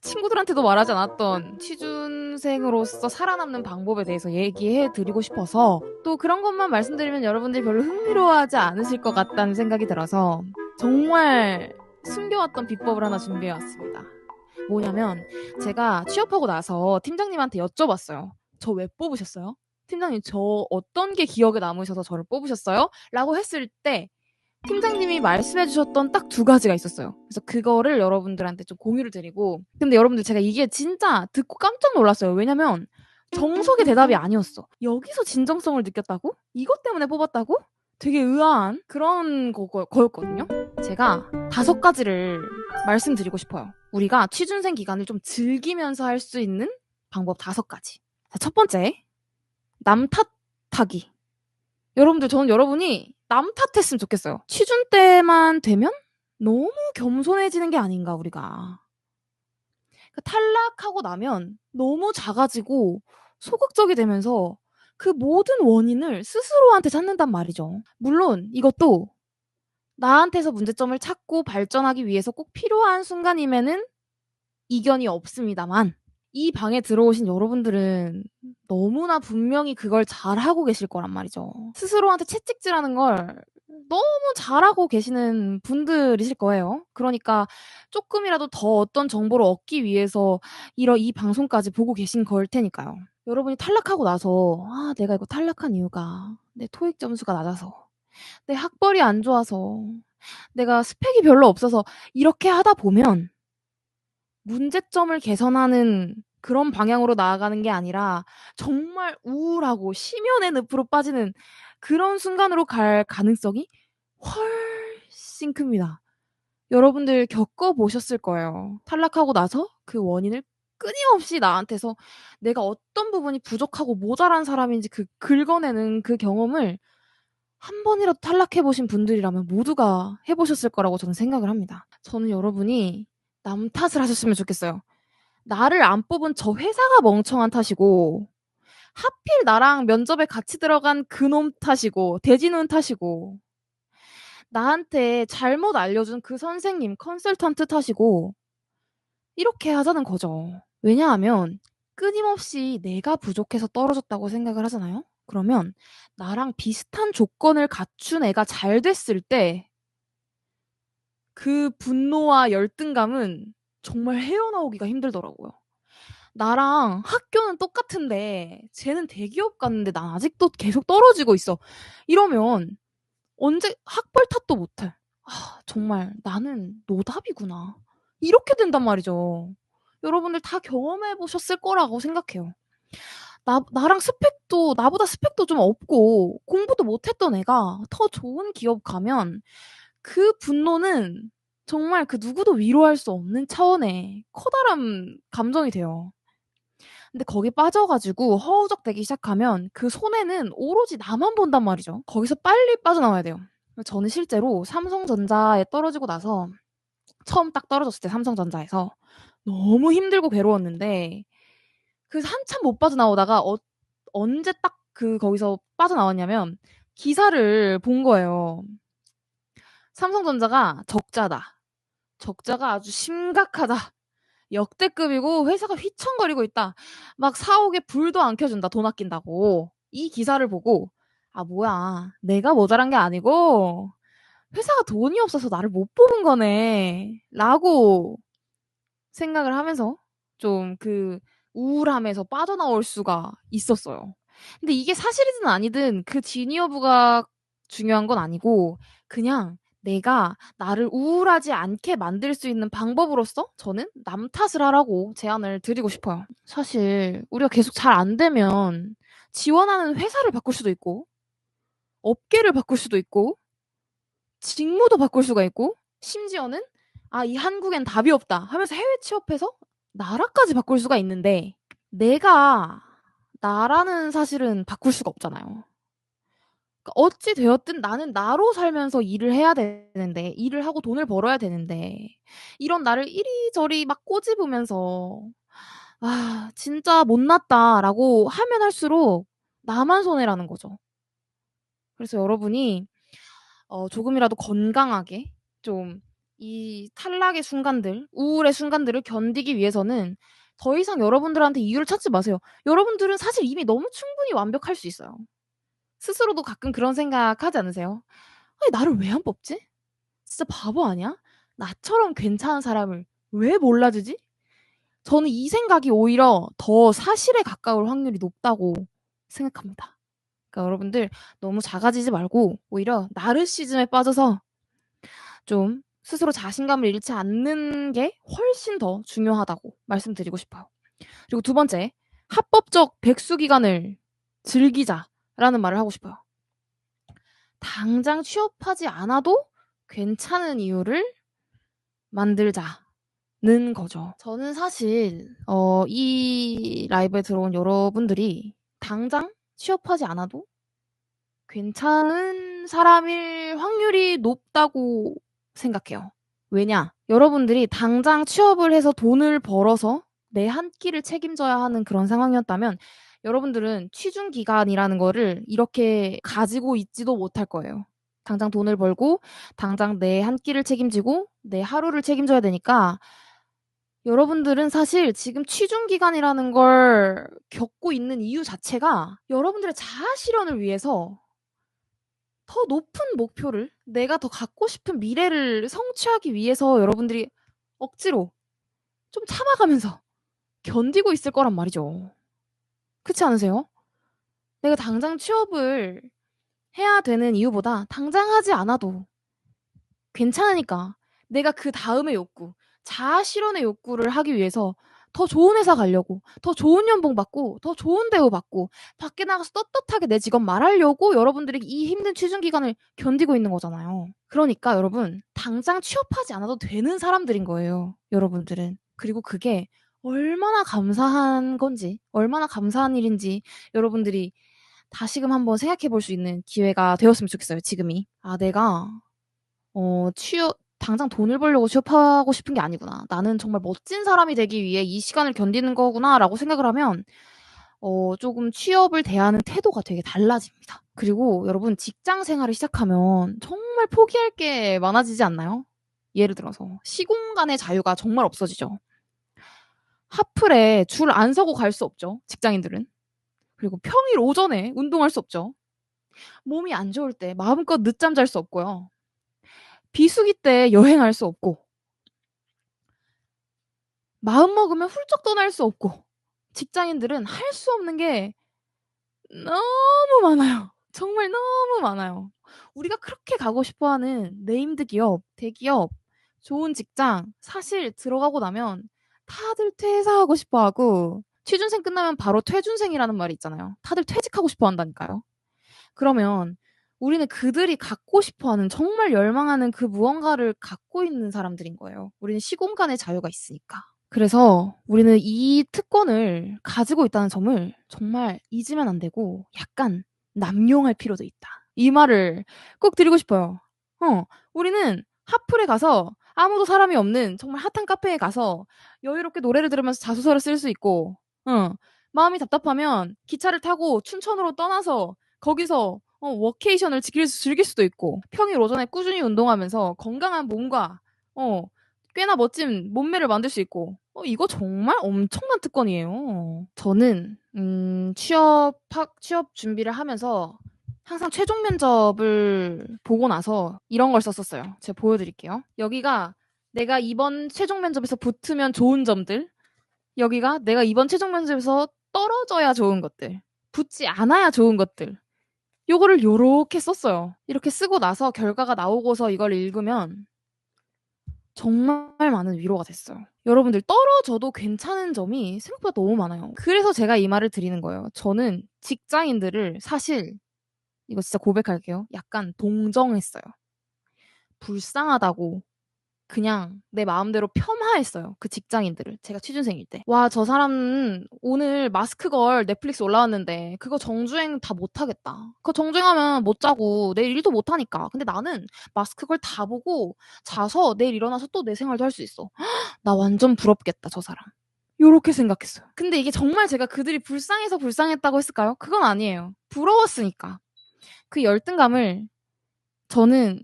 친구들한테도 말하지 않았던 취준생으로서 살아남는 방법에 대해서 얘기해 드리고 싶어서 또 그런 것만 말씀드리면 여러분들이 별로 흥미로워하지 않으실 것 같다는 생각이 들어서 정말 숨겨왔던 비법을 하나 준비해 왔습니다. 뭐냐면 제가 취업하고 나서 팀장님한테 여쭤봤어요. 저 왜 뽑으셨어요? 팀장님 저 어떤 게 기억에 남으셔서 저를 뽑으셨어요? 라고 했을 때 팀장님이 말씀해 주셨던 딱 두 가지가 있었어요. 그래서 그거를 여러분들한테 좀 공유를 드리고 근데 여러분들 제가 이게 진짜 듣고 깜짝 놀랐어요. 왜냐면 정석의 대답이 아니었어. 여기서 진정성을 느꼈다고? 이것 때문에 뽑았다고? 되게 의아한 그런 거, 거였거든요. 제가 다섯 가지를 말씀드리고 싶어요. 우리가 취준생 기간을 좀 즐기면서 할 수 있는 방법 다섯 가지. 자, 첫 번째, 남 탓하기. 여러분들, 저는 여러분이 남 탓했으면 좋겠어요. 취준 때만 되면 너무 겸손해지는 게 아닌가, 우리가. 그러니까 탈락하고 나면 너무 작아지고 소극적이 되면서 그 모든 원인을 스스로한테 찾는단 말이죠. 물론 이것도 나한테서 문제점을 찾고 발전하기 위해서 꼭 필요한 순간임에는 이견이 없습니다만 이 방에 들어오신 여러분들은 너무나 분명히 그걸 잘하고 계실 거란 말이죠. 스스로한테 채찍질하는 걸 너무 잘하고 계시는 분들이실 거예요. 그러니까 조금이라도 더 어떤 정보를 얻기 위해서 이러 이 방송까지 보고 계신 걸 테니까요. 여러분이 탈락하고 나서 아 내가 이거 탈락한 이유가 내 토익 점수가 낮아서 내 학벌이 안 좋아서 내가 스펙이 별로 없어서 이렇게 하다 보면 문제점을 개선하는 그런 방향으로 나아가는 게 아니라 정말 우울하고 심연의 늪으로 빠지는 그런 순간으로 갈 가능성이 훨씬 큽니다. 여러분들 겪어보셨을 거예요. 탈락하고 나서 그 원인을 끊임없이 나한테서 내가 어떤 부분이 부족하고 모자란 사람인지 그 긁어내는 그 경험을 한 번이라도 탈락해 보신 분들이라면 모두가 해 보셨을 거라고 저는 생각을 합니다. 저는 여러분이 남 탓을 하셨으면 좋겠어요. 나를 안 뽑은 저 회사가 멍청한 탓이고 하필 나랑 면접에 같이 들어간 그놈 탓이고 대진운 탓이고 나한테 잘못 알려준 그 선생님 컨설턴트 탓이고 이렇게 하자는 거죠. 왜냐하면 끊임없이 내가 부족해서 떨어졌다고 생각을 하잖아요. 그러면 나랑 비슷한 조건을 갖춘 애가 잘 됐을 때 그 분노와 열등감은 정말 헤어나오기가 힘들더라고요. 나랑 학교는 똑같은데 쟤는 대기업 갔는데 난 아직도 계속 떨어지고 있어. 이러면 언제 학벌 탓도 못해. 아, 정말 나는 노답이구나. 이렇게 된단 말이죠. 여러분들 다 경험해 보셨을 거라고 생각해요. 나, 나랑 스펙도, 나보다 스펙도 좀 없고, 공부도 못했던 애가 더 좋은 기업 가면, 그 분노는 정말 그 누구도 위로할 수 없는 차원의 커다란 감정이 돼요. 근데 거기 빠져가지고 허우적대기 시작하면 그 손해는 오로지 나만 본단 말이죠. 거기서 빨리 빠져나와야 돼요. 저는 실제로 삼성전자에 떨어지고 나서 처음 딱 떨어졌을 때 삼성전자에서 너무 힘들고 괴로웠는데 그 한참 못 빠져나오다가 어, 언제 딱 그 거기서 빠져나왔냐면 기사를 본 거예요. 삼성전자가 적자다. 적자가 아주 심각하다. 역대급이고 회사가 휘청거리고 있다. 막 사옥에 불도 안 켜준다. 돈 아낀다고. 이 기사를 보고 아 뭐야 내가 모자란 게 아니고 회사가 돈이 없어서 나를 못 뽑은 거네. 라고 생각을 하면서 좀 그 우울함에서 빠져나올 수가 있었어요. 근데 이게 사실이든 아니든 그 지니어부가 중요한 건 아니고 그냥 내가 나를 우울하지 않게 만들 수 있는 방법으로서 저는 남 탓을 하라고 제안을 드리고 싶어요. 사실 우리가 계속 잘 안 되면 지원하는 회사를 바꿀 수도 있고 업계를 바꿀 수도 있고 직무도 바꿀 수가 있고 심지어는 아, 이 한국엔 답이 없다 하면서 해외 취업해서 나라까지 바꿀 수가 있는데 내가 나라는 사실은 바꿀 수가 없잖아요. 어찌 되었든 나는 나로 살면서 일을 해야 되는데 일을 하고 돈을 벌어야 되는데 이런 나를 이리저리 막 꼬집으면서 아, 진짜 못났다라고 하면 할수록 나만 손해라는 거죠. 그래서 여러분이 어, 조금이라도 건강하게 좀 이 탈락의 순간들, 우울의 순간들을 견디기 위해서는 더 이상 여러분들한테 이유를 찾지 마세요. 여러분들은 사실 이미 너무 충분히 완벽할 수 있어요. 스스로도 가끔 그런 생각 하지 않으세요? 아니, 나를 왜 안 뽑지? 진짜 바보 아니야? 나처럼 괜찮은 사람을 왜 몰라주지? 저는 이 생각이 오히려 더 사실에 가까울 확률이 높다고 생각합니다. 그러니까 여러분들 너무 작아지지 말고 오히려 나르시즘에 빠져서 좀 스스로 자신감을 잃지 않는 게 훨씬 더 중요하다고 말씀드리고 싶어요. 그리고 두 번째, 합법적 백수 기간을 즐기자 라는 말을 하고 싶어요. 당장 취업하지 않아도 괜찮은 이유를 만들자는 거죠. 저는 사실 어, 이 라이브에 들어온 여러분들이 당장 취업하지 않아도 괜찮은 사람일 확률이 높다고 생각해요. 왜냐? 여러분들이 당장 취업을 해서 돈을 벌어서 내 한 끼를 책임져야 하는 그런 상황이었다면 여러분들은 취준 기간이라는 거를 이렇게 가지고 있지도 못할 거예요. 당장 돈을 벌고 당장 내 한 끼를 책임지고 내 하루를 책임져야 되니까 여러분들은 사실 지금 취준 기간이라는 걸 겪고 있는 이유 자체가 여러분들의 자아 실현을 위해서 더 높은 목표를 내가 더 갖고 싶은 미래를 성취하기 위해서 여러분들이 억지로 좀 참아가면서 견디고 있을 거란 말이죠. 그렇지 않으세요? 내가 당장 취업을 해야 되는 이유보다 당장 하지 않아도 괜찮으니까 내가 그 다음의 욕구, 자아 실현의 욕구를 하기 위해서 더 좋은 회사 가려고, 더 좋은 연봉 받고, 더 좋은 대우 받고, 밖에 나가서 떳떳하게 내 직업 말하려고 여러분들이 이 힘든 취준 기간을 견디고 있는 거잖아요. 그러니까 여러분, 당장 취업하지 않아도 되는 사람들인 거예요. 여러분들은. 그리고 그게 얼마나 감사한 건지, 얼마나 감사한 일인지 여러분들이 다시금 한번 생각해 볼 수 있는 기회가 되었으면 좋겠어요, 지금이. 아, 내가, 어, 취업, 당장 돈을 벌려고 취업하고 싶은 게 아니구나. 나는 정말 멋진 사람이 되기 위해 이 시간을 견디는 거구나. 라고 생각을 하면, 어, 조금 취업을 대하는 태도가 되게 달라집니다. 그리고 여러분, 직장 생활을 시작하면 정말 포기할 게 많아지지 않나요? 예를 들어서, 시공간의 자유가 정말 없어지죠. 하플에 줄 안 서고 갈 수 없죠. 직장인들은. 그리고 평일 오전에 운동할 수 없죠. 몸이 안 좋을 때 마음껏 늦잠 잘 수 없고요. 비수기 때 여행할 수 없고, 마음 먹으면 훌쩍 떠날 수 없고, 직장인들은 할 수 없는 게 너무 많아요. 정말 너무 많아요. 우리가 그렇게 가고 싶어 하는 네임드 기업, 대기업, 좋은 직장, 사실 들어가고 나면 다들 퇴사하고 싶어 하고, 취준생 끝나면 바로 퇴준생이라는 말이 있잖아요. 다들 퇴직하고 싶어 한다니까요. 그러면 우리는 그들이 갖고 싶어 하는 정말 열망하는 그 무언가를 갖고 있는 사람들인 거예요. 우리는 시공간의 자유가 있으니까. 그래서 우리는 이 특권을 가지고 있다는 점을 정말 잊으면 안 되고 약간 남용할 필요도 있다. 이 말을 꼭 드리고 싶어요. 어, 우리는 하플에 가서 아무도 사람이 없는 정말 핫한 카페에 가서 여유롭게 노래를 들으면서 자소서를 쓸 수 있고, 어, 마음이 답답하면 기차를 타고 춘천으로 떠나서 거기서 어, 워케이션을 즐길, 수, 즐길 수도 있고 평일 오전에 꾸준히 운동하면서 건강한 몸과 어, 꽤나 멋진 몸매를 만들 수 있고 어, 이거 정말 엄청난 특권이에요. 저는 음, 취업 학 취업 준비를 하면서 항상 최종 면접을 보고 나서 이런 걸 썼었어요. 제가 보여드릴게요. 여기가 내가 이번 최종 면접에서 붙으면 좋은 점들, 여기가 내가 이번 최종 면접에서 떨어져야 좋은 것들, 붙지 않아야 좋은 것들, 요거를 요렇게 썼어요. 이렇게 쓰고 나서 결과가 나오고서 이걸 읽으면 정말 많은 위로가 됐어요. 여러분들 떨어져도 괜찮은 점이 생각보다 너무 많아요. 그래서 제가 이 말을 드리는 거예요. 저는 직장인들을 사실 이거 진짜 고백할게요. 약간 동정했어요. 불쌍하다고 그냥 내 마음대로 폄하했어요. 그 직장인들을. 제가 취준생일 때. 와, 저 사람은 오늘 마스크 걸 넷플릭스 올라왔는데 그거 정주행 다 못하겠다. 그거 정주행하면 못 자고 내일 일도 못하니까. 근데 나는 마스크 걸 다 보고 자서 내일 일어나서 또 내 생활도 할 수 있어. 나 완전 부럽겠다, 저 사람. 요렇게 생각했어요. 근데 이게 정말 제가 그들이 불쌍해서 불쌍했다고 했을까요? 그건 아니에요. 부러웠으니까. 그 열등감을 저는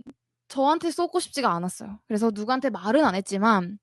저한테 쏟고 싶지가 않았어요. 그래서 누구한테 말은 안 했지만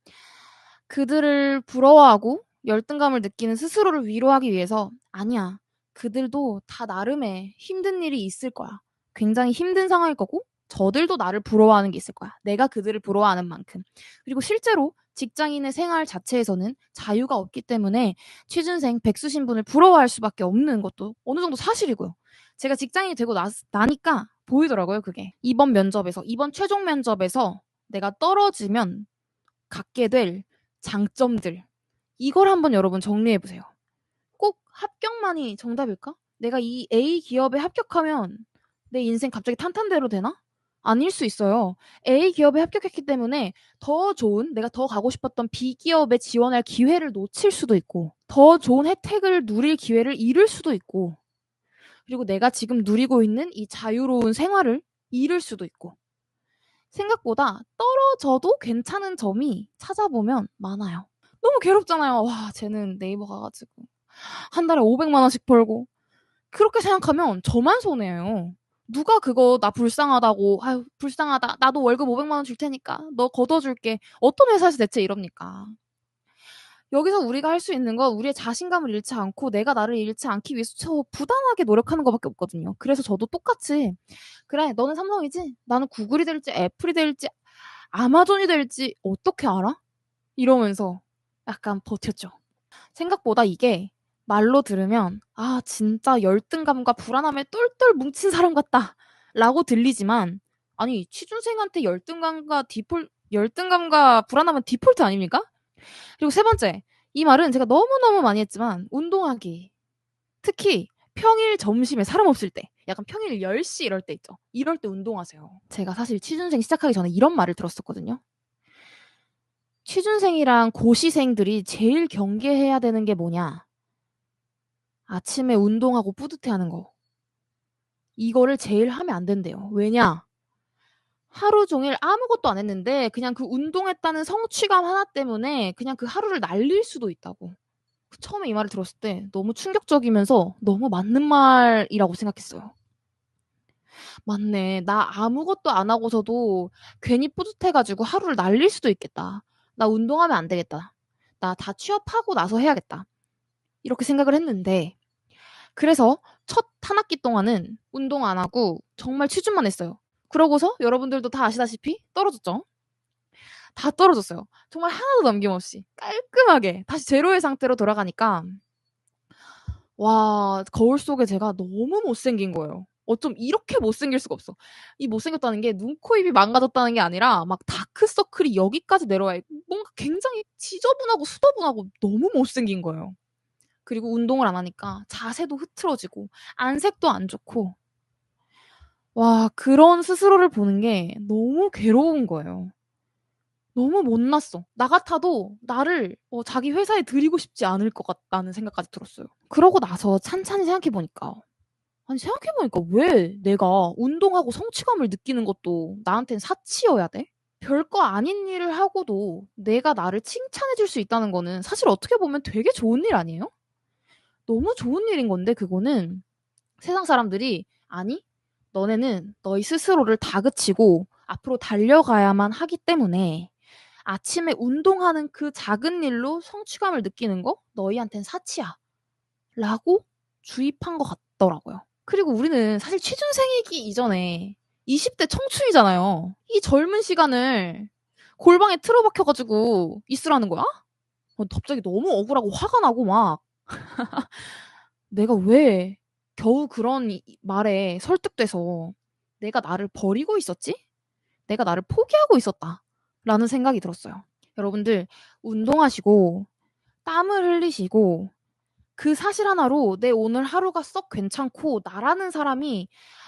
그들을 부러워하고 열등감을 느끼는 스스로를 위로하기 위해서 아니야. 그들도 다 나름의 힘든 일이 있을 거야. 굉장히 힘든 상황일 거고 저들도 나를 부러워하는 게 있을 거야. 내가 그들을 부러워하는 만큼. 그리고 실제로 직장인의 생활 자체에서는 자유가 없기 때문에 취준생 백수 신분을 부러워할 수밖에 없는 것도 어느 정도 사실이고요. 제가 직장인이 되고 나, 나니까 보이더라고요, 그게. 이번 면접에서, 이번 최종 면접에서 내가 떨어지면 갖게 될 장점들. 이걸 한번 여러분 정리해 보세요. 꼭 합격만이 정답일까? 내가 이 A 기업에 합격하면 내 인생 갑자기 탄탄대로 되나? 아닐 수 있어요. A 기업에 합격했기 때문에 더 좋은, 내가 더 가고 싶었던 B 기업에 지원할 기회를 놓칠 수도 있고, 더 좋은 혜택을 누릴 기회를 잃을 수도 있고, 그리고 내가 지금 누리고 있는 이 자유로운 생활을 잃을 수도 있고, 생각보다 떨어져도 괜찮은 점이 찾아보면 많아요. 너무 괴롭잖아요. 와, 쟤는 네이버 가가지고 한 달에 500만 원씩 벌고 그렇게 생각하면 저만 손해예요. 누가 그거 나 불쌍하다고 아유 불쌍하다 나도 월급 500만 원 줄 테니까 너 걷어줄게 어떤 회사에서 대체 이럽니까 여기서 우리가 할 수 있는 건 우리의 자신감을 잃지 않고 내가 나를 잃지 않기 위해서 저 부단하게 노력하는 것밖에 없거든요 그래서 저도 똑같이 그래 너는 삼성이지 나는 구글이 될지 애플이 될지 아마존이 될지 어떻게 알아? 이러면서 약간 버텼죠 생각보다 이게 말로 들으면 아 진짜 열등감과 불안함에 똘똘 뭉친 사람 같다 라고 들리지만 아니 취준생한테 열등감과 디폴 열등감과 불안함은 디폴트 아닙니까? 그리고 세 번째 이 말은 제가 너무너무 많이 했지만 운동하기 특히 평일 점심에 사람 없을 때 약간 평일 10시 이럴 때 있죠 이럴 때 운동하세요 제가 사실 취준생 시작하기 전에 이런 말을 들었었거든요 취준생이랑 고시생들이 제일 경계해야 되는 게 뭐냐 아침에 운동하고 뿌듯해 하는 거. 이거를 제일 하면 안 된대요. 왜냐? 하루 종일 아무것도 안 했는데 그냥 그 운동했다는 성취감 하나 때문에 그냥 그 하루를 날릴 수도 있다고. 그 처음에 이 말을 들었을 때 너무 충격적이면서 너무 맞는 말이라고 생각했어요. 맞네. 나 아무것도 안 하고서도 괜히 뿌듯해가지고 하루를 날릴 수도 있겠다. 나 운동하면 안 되겠다. 나 다 취업하고 나서 해야겠다. 이렇게 생각을 했는데 그래서 첫 한 학기 동안은 운동 안 하고 정말 취준만 했어요. 그러고서 여러분들도 다 아시다시피 떨어졌죠? 다 떨어졌어요. 정말 하나도 남김없이 깔끔하게 다시 제로의 상태로 돌아가니까 와 거울 속에 제가 너무 못생긴 거예요. 어쩜 이렇게 못생길 수가 없어. 이 못생겼다는 게 눈, 코, 입이 망가졌다는 게 아니라 막 다크서클이 여기까지 내려와 있고 뭔가 굉장히 지저분하고 수더분하고 너무 못생긴 거예요. 그리고 운동을 안 하니까 자세도 흐트러지고 안색도 안 좋고 와 그런 스스로를 보는 게 너무 괴로운 거예요. 너무 못났어. 나 같아도 나를 어, 자기 회사에 들이고 싶지 않을 것 같다는 생각까지 들었어요. 그러고 나서 찬찬히 생각해보니까 아니 생각해보니까 왜 내가 운동하고 성취감을 느끼는 것도 나한텐 사치여야 돼? 별거 아닌 일을 하고도 내가 나를 칭찬해줄 수 있다는 거는 사실 어떻게 보면 되게 좋은 일 아니에요? 너무 좋은 일인 건데 그거는 세상 사람들이 아니 너네는 너희 스스로를 다그치고 앞으로 달려가야만 하기 때문에 아침에 운동하는 그 작은 일로 성취감을 느끼는 거 너희한텐 사치야 라고 주입한 것 같더라고요. 그리고 우리는 사실 취준생이기 이전에 20대 청춘이잖아요. 이 젊은 시간을 골방에 틀어박혀가지고 있으라는 거야? 어, 갑자기 너무 억울하고 화가 나고 막 내가 왜 겨우 그런 말에 설득돼서 내가 나를 버리고 있었지? 내가 나를 포기하고 있었다. 라는 생각이 들었어요. 여러분들, 운동하시고, 땀을 흘리시고, 그 사실 하나로 내 오늘 하루가 썩 괜찮고, 나라는 사람이,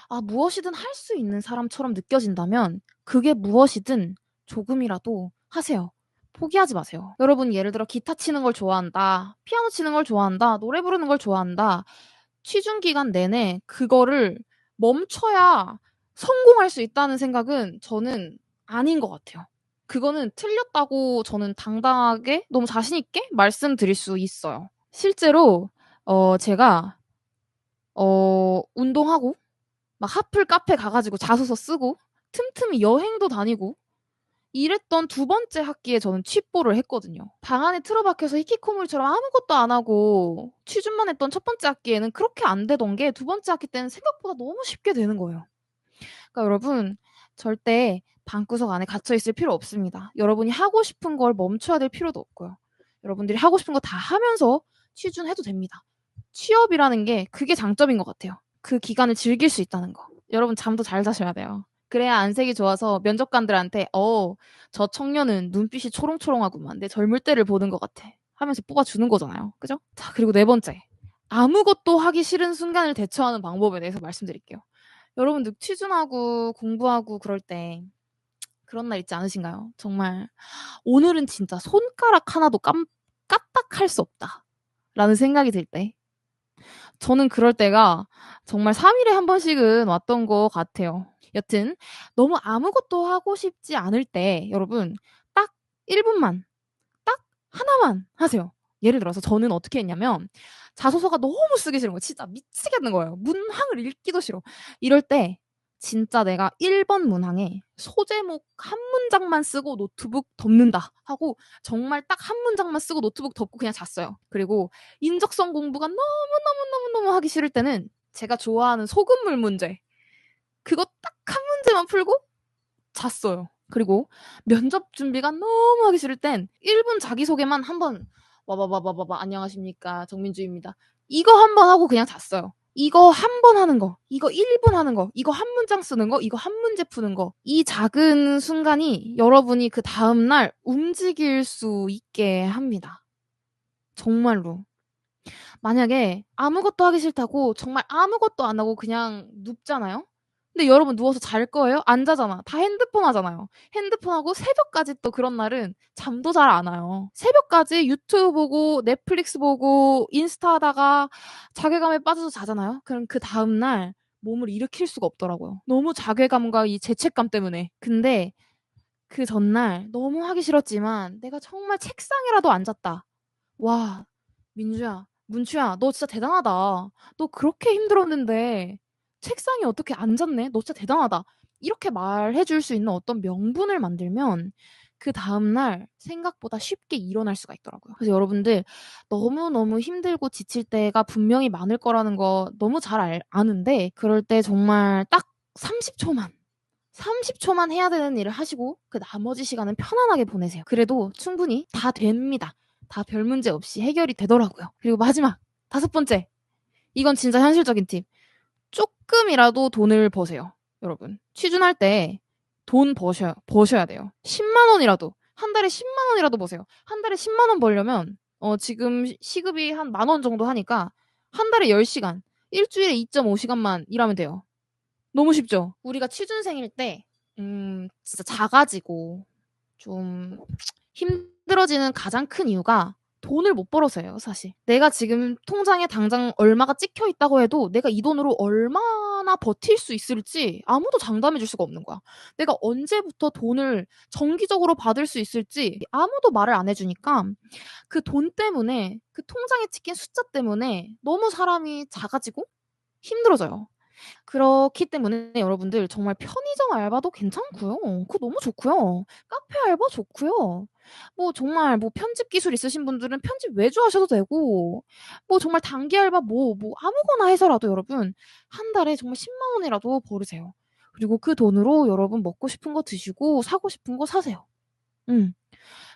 아, 무엇이든 할 수 있는 사람처럼 느껴진다면, 그게 무엇이든 조금이라도 하세요. 포기하지 마세요. 여러분 예를 들어 기타 치는 걸 좋아한다. 피아노 치는 걸 좋아한다. 노래 부르는 걸 좋아한다. 취준 기간 내내 그거를 멈춰야 성공할 수 있다는 생각은 저는 아닌 것 같아요. 그거는 틀렸다고 저는 당당하게 너무 자신있게 말씀드릴 수 있어요. 실제로, 어, 제가, 어, 운동하고, 막 하플 카페 가가지고 자소서 쓰고, 틈틈이 여행도 다니고 이랬던 두 번째 학기에 저는 취뽀를 했거든요. 방 안에 틀어박혀서 히키코모리처럼 아무것도 안 하고 취준만 했던 첫 번째 학기에는 그렇게 안 되던 게 두 번째 학기 때는 생각보다 너무 쉽게 되는 거예요. 그러니까 여러분 절대 방구석 안에 갇혀 있을 필요 없습니다. 여러분이 하고 싶은 걸 멈춰야 될 필요도 없고요. 여러분들이 하고 싶은 거 다 하면서 취준해도 됩니다. 취업이라는 게 그게 장점인 것 같아요. 그 기간을 즐길 수 있다는 거. 여러분 잠도 잘 자셔야 돼요. 그래야 안색이 좋아서 면접관들한테 어, 저 청년은 눈빛이 초롱초롱하구만. 내 젊을 때를 보는 것 같아. 하면서 뽑아주는 거잖아요. 그죠? 자, 그리고 네 번째. 아무것도 하기 싫은 순간을 대처하는 방법에 대해서 말씀드릴게요. 여러분들 취준하고 공부하고 그럴 때 그런 날 있지 않으신가요? 정말 오늘은 진짜 손가락 하나도 깜, 까딱할 수 없다. 라는 생각이 들 때. 저는 그럴 때가 정말 3일에 한 번씩은 왔던 것 같아요. 여튼 너무 아무것도 하고 싶지 않을 때 여러분 딱 1분만 딱 하나만 하세요. 예를 들어서 저는 어떻게 했냐면 자소서가 너무 쓰기 싫은 거 진짜 미치겠는 거예요. 문항을 읽기도 싫어. 이럴 때 진짜 내가 1번 문항에 소제목 한 문장만 쓰고 노트북 덮는다 하고 정말 딱 한 문장만 쓰고 노트북 덮고 그냥 잤어요. 그리고 인적성 공부가 너무너무너무너무 하기 싫을 때는 제가 좋아하는 소금물 문제 그거 딱 한 문제만 풀고 잤어요. 그리고 면접 준비가 너무 하기 싫을 땐 1분 자기소개만 한번 와봐봐봐봐봐 안녕하십니까 정민주입니다. 이거 한 번 하고 그냥 잤어요. 이거 한 번 하는 거, 이거 1분 하는 거, 이거 한 문장 쓰는 거, 이거 한 문제 푸는 거. 이 작은 순간이 여러분이 그 다음날 움직일 수 있게 합니다. 정말로. 만약에 아무것도 하기 싫다고 정말 아무것도 안 하고 그냥 눕잖아요? 근데 여러분 누워서 잘 거예요? 안 자잖아. 다 핸드폰 하잖아요. 핸드폰 하고 새벽까지 또 그런 날은 잠도 잘 안 와요. 새벽까지 유튜브 보고 넷플릭스 보고 인스타 하다가 자괴감에 빠져서 자잖아요. 그럼 그 다음날 몸을 일으킬 수가 없더라고요. 너무 자괴감과 이 죄책감 때문에. 근데 그 전날 너무 하기 싫었지만 내가 정말 책상이라도 앉았다. 와, 민주야, 문추야, 너 진짜 대단하다. 너 그렇게 힘들었는데 책상에 어떻게 앉았네? 너 진짜 대단하다. 이렇게 말해 줄 수 있는 어떤 명분을 만들면 그 다음날 생각보다 쉽게 일어날 수가 있더라고요. 그래서 여러분들 너무너무 힘들고 지칠 때가 분명히 많을 거라는 거 너무 잘 알, 아는데 그럴 때 정말 딱 30초만 30초만 해야 되는 일을 하시고 그 나머지 시간은 편안하게 보내세요. 그래도 충분히 다 됩니다. 다 별 문제 없이 해결이 되더라고요. 그리고 마지막 다섯 번째 이건 진짜 현실적인 팁. 조금이라도 돈을 버세요. 여러분. 취준할 때 돈 버셔, 버셔야 돼요. 10만 원이라도. 한 달에 10만 원이라도 버세요. 한 달에 10만 원 벌려면, 어, 지금 시급이 한 만 원 정도 하니까, 한 달에 10시간, 일주일에 2.5시간만 일하면 돼요. 너무 쉽죠? 우리가 취준생일 때, 음, 진짜 작아지고, 좀 힘들어지는 가장 큰 이유가 돈을 못 벌어서예요, 사실. 내가 지금 통장에 당장 얼마가 찍혀 있다고 해도 내가 이 돈으로 얼마나 버틸 수 있을지 아무도 장담해 줄 수가 없는 거야. 내가 언제부터 돈을 정기적으로 받을 수 있을지 아무도 말을 안 해주니까 그 돈 때문에 그 통장에 찍힌 숫자 때문에 너무 사람이 작아지고 힘들어져요. 그렇기 때문에 여러분들 정말 편의점 알바도 괜찮고요. 그거 너무 좋고요. 카페 알바 좋고요. 뭐 정말 뭐 편집 기술 있으신 분들은 편집 외주 하셔도 되고 뭐 정말 단기 알바 뭐, 뭐 아무거나 해서라도 여러분 한 달에 정말 10만 원이라도 벌으세요. 그리고 그 돈으로 여러분 먹고 싶은 거 드시고 사고 싶은 거 사세요. 음.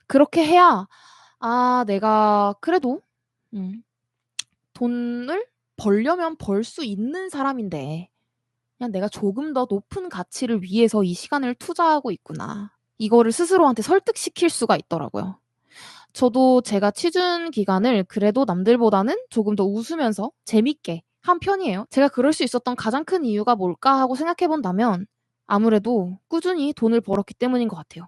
그렇게 해야 아, 내가 그래도 음. 돈을 벌려면 벌 수 있는 사람인데 그냥 내가 조금 더 높은 가치를 위해서 이 시간을 투자하고 있구나. 이거를 스스로한테 설득시킬 수가 있더라고요. 저도 제가 취준 기간을 그래도 남들보다는 조금 더 웃으면서 재밌게 한 편이에요. 제가 그럴 수 있었던 가장 큰 이유가 뭘까 하고 생각해 본다면 아무래도 꾸준히 돈을 벌었기 때문인 것 같아요.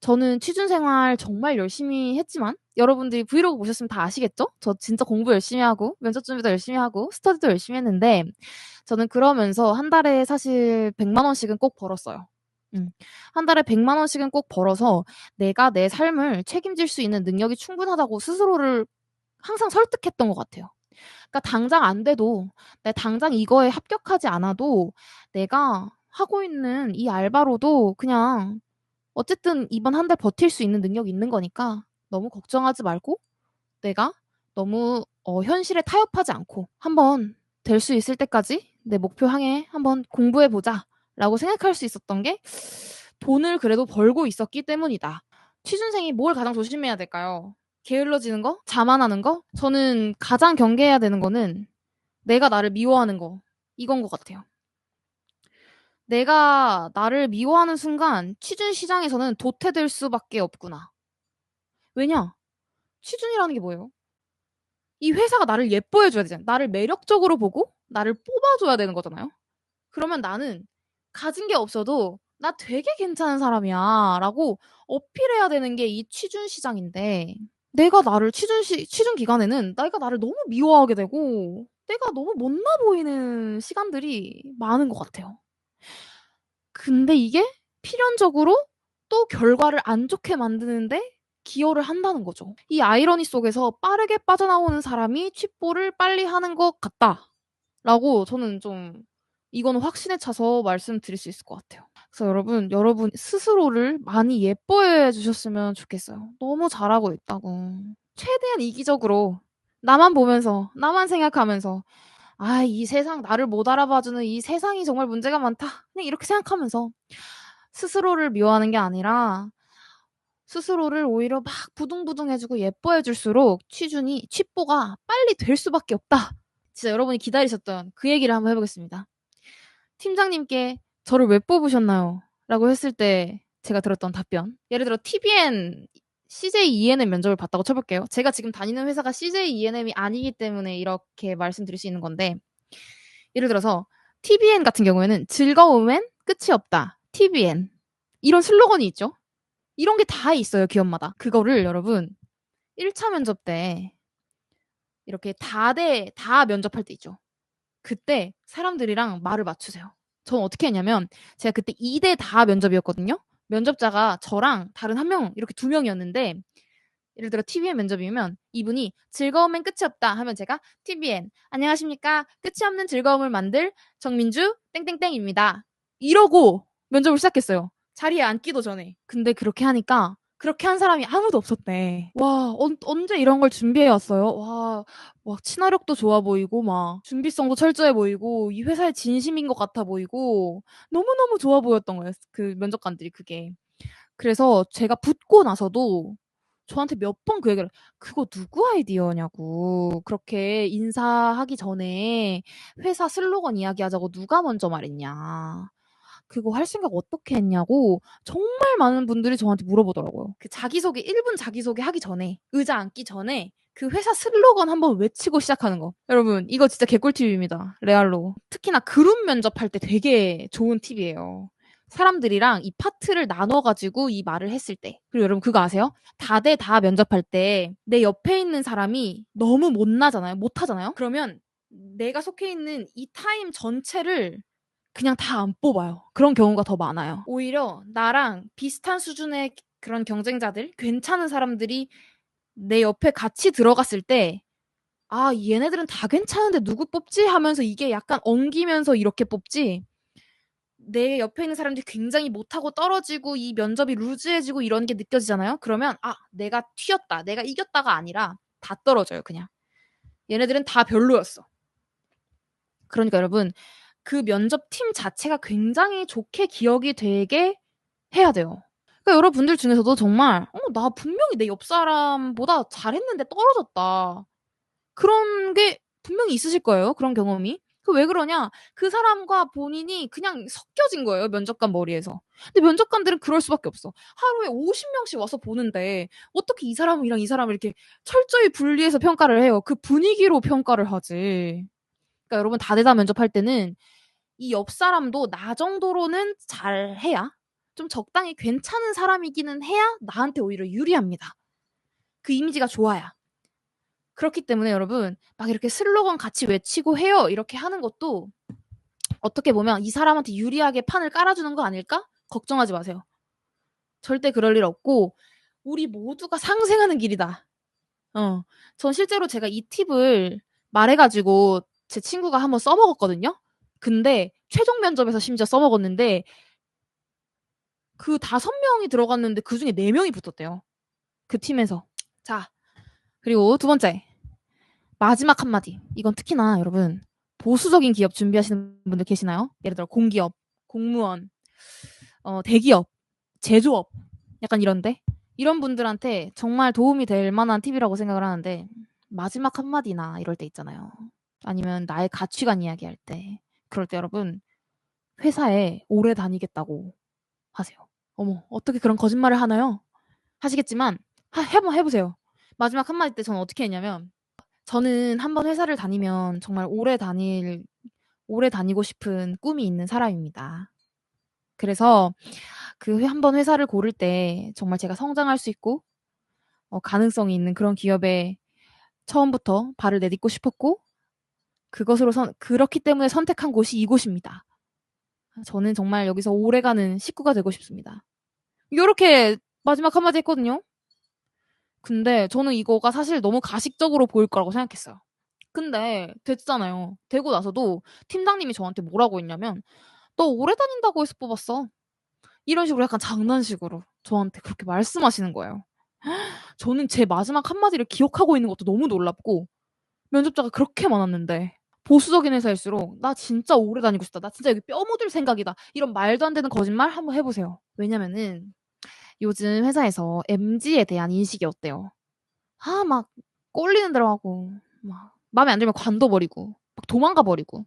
저는 취준 생활 정말 열심히 했지만 여러분들이 브이로그 보셨으면 다 아시겠죠? 저 진짜 공부 열심히 하고 면접 준비도 열심히 하고 스터디도 열심히 했는데 저는 그러면서 한 달에 사실 100만 원씩은 꼭 벌었어요. 음. 한 달에 100만 원씩은 꼭 벌어서 내가 내 삶을 책임질 수 있는 능력이 충분하다고 스스로를 항상 설득했던 것 같아요. 그러니까 당장 안 돼도 내 당장 이거에 합격하지 않아도 내가 하고 있는 이 알바로도 그냥 어쨌든 이번 한 달 버틸 수 있는 능력이 있는 거니까 너무 걱정하지 말고 내가 너무 어, 현실에 타협하지 않고 한번 될 수 있을 때까지 내 목표 향해 한번 공부해 보자 라고 생각할 수 있었던 게 돈을 그래도 벌고 있었기 때문이다. 취준생이 뭘 가장 조심해야 될까요? 게을러지는 거? 자만하는 거? 저는 가장 경계해야 되는 거는 내가 나를 미워하는 거. 이건 것 같아요. 내가 나를 미워하는 순간 취준 시장에서는 도태될 수밖에 없구나. 왜냐? 취준이라는 게 뭐예요? 이 회사가 나를 예뻐해줘야 되잖아요. 나를 매력적으로 보고 나를 뽑아줘야 되는 거잖아요. 그러면 나는 가진 게 없어도 나 되게 괜찮은 사람이야 라고 어필해야 되는 게 이 취준 시장인데 내가 나를 취준 시, 취준 기간에는 내가 나를 너무 미워하게 되고 내가 너무 못나 보이는 시간들이 많은 것 같아요. 근데 이게 필연적으로 또 결과를 안 좋게 만드는데 기여를 한다는 거죠. 이 아이러니 속에서 빠르게 빠져나오는 사람이 취뽀를 빨리 하는 것 같다. 라고 저는 좀 이거는 확신에 차서 말씀드릴 수 있을 것 같아요. 그래서 여러분, 여러분 스스로를 많이 예뻐해 주셨으면 좋겠어요. 너무 잘하고 있다고. 최대한 이기적으로 나만 보면서, 나만 생각하면서 아, 이 세상 나를 못 알아봐주는 이 세상이 정말 문제가 많다. 그냥 이렇게 생각하면서 스스로를 미워하는 게 아니라 스스로를 오히려 막 부둥부둥해주고 예뻐해줄수록 취준이 취뽀가 빨리 될 수밖에 없다. 진짜 여러분이 기다리셨던 그 얘기를 한번 해보겠습니다. 팀장님께 저를 왜 뽑으셨나요? 라고 했을 때 제가 들었던 답변. 예를 들어 TVN CJ ENM 면접을 봤다고 쳐볼게요. 제가 지금 다니는 회사가 CJ ENM이 아니기 때문에 이렇게 말씀드릴 수 있는 건데, 예를 들어서 TVN 같은 경우에는 즐거움엔 끝이 없다. TVN. 이런 슬로건이 있죠. 이런 게 다 있어요, 기업마다. 그거를 여러분, 1차 면접 때, 이렇게 다대, 다 면접할 때 있죠. 그때 사람들이랑 말을 맞추세요. 전 어떻게 했냐면, 제가 그때 2대 다 면접이었거든요. 면접자가 저랑 다른 한 명, 이렇게 두 명이었는데, 예를 들어 TVN 면접이면 이분이 즐거움엔 끝이 없다 하면 제가 TVN 안녕하십니까 끝이 없는 즐거움을 만들 정민주 땡땡땡입니다 이러고 면접을 시작했어요 자리에 앉기도 전에 근데 그렇게 하니까 그렇게 한 사람이 아무도 없었대 와 어, 언제 이런 걸 준비해 왔어요 와, 와 친화력도 좋아 보이고 막 준비성도 철저해 보이고 이 회사의 진심인 것 같아 보이고 너무너무 좋아 보였던 거예요 그 면접관들이 그게 그래서 제가 붙고 나서도 저한테 몇 번 그 얘기를 "그거 누구 아이디어냐."고. "그렇게 인사하기 전에 회사 슬로건 이야기하자고 누가 먼저 말했냐. 그거 할 생각 어떻게 했냐."고 정말 많은 분들이 저한테 물어보더라고요. 그 자기소개 1분 자기소개 하기 전에 의자 앉기 전에 그 회사 슬로건 한번 외치고 시작하는 거. 여러분 이거 진짜 개꿀팁입니다. 레알로. 특히나 그룹 면접할 때 되게 좋은 팁이에요. 사람들이랑 이 파트를 나눠가지고 이 말을 했을 때. 그리고 여러분 그거 아세요? 다대 다 면접할 때 내 옆에 있는 사람이 너무 못나잖아요. 못하잖아요? 그러면 내가 속해 있는 이 타임 전체를 그냥 다 안 뽑아요. 그런 경우가 더 많아요. 오히려 나랑 비슷한 수준의 그런 경쟁자들, 괜찮은 사람들이 내 옆에 같이 들어갔을 때, 아, 얘네들은 다 괜찮은데 누구 뽑지? 하면서 이게 약간 엉기면서 이렇게 뽑지. 내 옆에 있는 사람들이 굉장히 못하고 떨어지고 이 면접이 루즈해지고 이런 게 느껴지잖아요. 그러면 아 내가 튀었다, 내가 이겼다가 아니라 다 떨어져요 그냥. 얘네들은 다 별로였어. 그러니까 여러분 그 면접팀 자체가 굉장히 좋게 기억이 되게 해야 돼요. 그러니까 여러분들 중에서도 정말 어, 나 분명히 내 옆 사람보다 잘했는데 떨어졌다. 그런 게 분명히 있으실 거예요. 그런 경험이. 그 왜 그러냐? 그 사람과 본인이 그냥 섞여진 거예요, 면접관 머리에서. 근데 면접관들은 그럴 수밖에 없어. 하루에 50명씩 와서 보는데 어떻게 이 사람이랑 이 사람을 이렇게 철저히 분리해서 평가를 해요. 그 분위기로 평가를 하지. 그러니까 여러분 다대다 면접할 때는 이 옆 사람도 나 정도로는 잘 해야 좀 적당히 괜찮은 사람이기는 해야 나한테 오히려 유리합니다. 그 이미지가 좋아야. 그렇기 때문에 여러분 막 이렇게 슬로건 같이 외치고 해요 이렇게 하는 것도 어떻게 보면 이 사람한테 유리하게 판을 깔아주는 거 아닐까? 걱정하지 마세요. 절대 그럴 일 없고 우리 모두가 상생하는 길이다. 어, 전 실제로 제가 이 팁을 말해가지고 제 친구가 한번 써먹었거든요. 근데 최종 면접에서 심지어 써먹었는데 그 다섯 명이 들어갔는데 그 중에 네 명이 붙었대요. 그 팀에서. 자, 그리고 두 번째. 마지막 한마디. 이건 특히나 여러분, 보수적인 기업 준비하시는 분들 계시나요? 예를 들어 공기업, 공무원, 어, 대기업, 제조업, 약간 이런데? 이런 분들한테 정말 도움이 될 만한 팁이라고 생각을 하는데, 마지막 한마디나 이럴 때 있잖아요. 아니면 나의 가치관 이야기할 때. 그럴 때 여러분, 회사에 오래 다니겠다고 하세요. 어머, 어떻게 그런 거짓말을 하나요? 하시겠지만, 하, 해봐, 해보세요. 마지막 한마디 때 저는 어떻게 했냐면, 저는 한번 회사를 다니면 정말 오래 다닐, 오래 다니고 싶은 꿈이 있는 사람입니다. 그래서 그 한번 회사를 고를 때 정말 제가 성장할 수 있고, 어, 가능성이 있는 그런 기업에 처음부터 발을 내딛고 싶었고, 그것으로 선, 그렇기 때문에 선택한 곳이 이곳입니다. 저는 정말 여기서 오래가는 식구가 되고 싶습니다. 요렇게 마지막 한마디 했거든요. 근데 저는 이거가 사실 너무 가식적으로 보일 거라고 생각했어요. 근데 됐잖아요. 되고 나서도 팀장님이 저한테 뭐라고 했냐면 너 오래 다닌다고 해서 뽑았어. 이런 식으로 약간 장난식으로 저한테 그렇게 말씀하시는 거예요. 저는 제 마지막 한마디를 기억하고 있는 것도 너무 놀랍고 면접자가 그렇게 많았는데 보수적인 회사일수록 나 진짜 오래 다니고 싶다. 나 진짜 여기 뼈 묻을 생각이다. 이런 말도 안 되는 거짓말 한번 해보세요. 왜냐면은 요즘 회사에서 MG에 대한 인식이 어때요? 아, 막 꼴리는 대로 하고 막 마음에 안 들면 관둬 버리고 막 도망가 버리고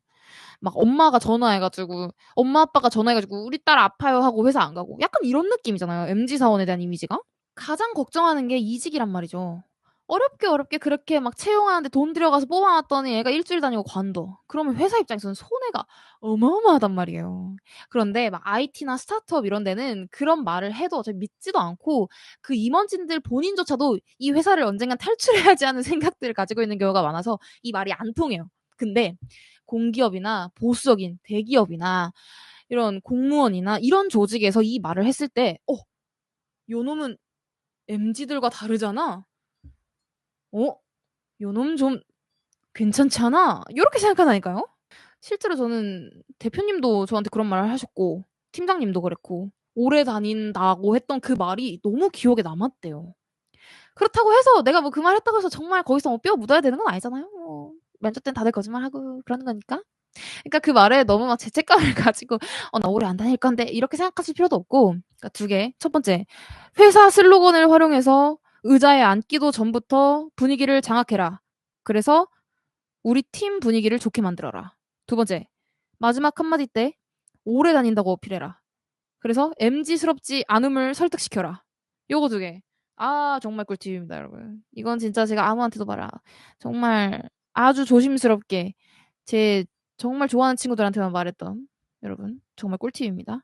막 엄마가 전화해가지고 엄마 아빠가 전화해가지고 우리 딸 아파요 하고 회사 안 가고 약간 이런 느낌이잖아요. MG 사원에 대한 이미지가 가장 걱정하는 게 이직이란 말이죠. 어렵게 어렵게 그렇게 막 채용하는데 돈 들여가서 뽑아놨더니 얘가 일주일 다니고 관둬. 그러면 회사 입장에서는 손해가 어마어마하단 말이에요. 그런데 막 IT나 스타트업 이런 데는 그런 말을 해도 어차피 믿지도 않고 그 임원진들 본인조차도 이 회사를 언젠간 탈출해야지 하는 생각들을 가지고 있는 경우가 많아서 이 말이 안 통해요. 근데 공기업이나 보수적인 대기업이나 이런 공무원이나 이런 조직에서 이 말을 했을 때, 어, 요 놈은 MG들과 다르잖아? 어? 요놈 좀 괜찮지 않아? 요렇게 생각하다니까요? 실제로 저는 대표님도 저한테 그런 말을 하셨고, 팀장님도 그랬고, 오래 다닌다고 했던 그 말이 너무 기억에 남았대요. 그렇다고 해서 내가 뭐 그 말 했다고 해서 정말 거기서 뭐 뼈 묻어야 되는 건 아니잖아요. 뭐 면접 때는 다들 거짓말하고 그러는 거니까. 그러니까 그 말에 너무 막 죄책감을 가지고 어 나 오래 안 다닐 건데 이렇게 생각하실 필요도 없고 그러니까 두 개. 첫 번째, 회사 슬로건을 활용해서 의자에 앉기도 전부터 분위기를 장악해라. 그래서 우리 팀 분위기를 좋게 만들어라. 두 번째, 마지막 한마디 때 오래 다닌다고 어필해라. 그래서 MG스럽지 않음을 설득시켜라. 요거 두 개. 아, 정말 꿀팁입니다, 여러분. 이건 진짜 제가 아무한테도 말아. 정말 아주 조심스럽게 제 정말 좋아하는 친구들한테만 말했던 여러분 정말 꿀팁입니다.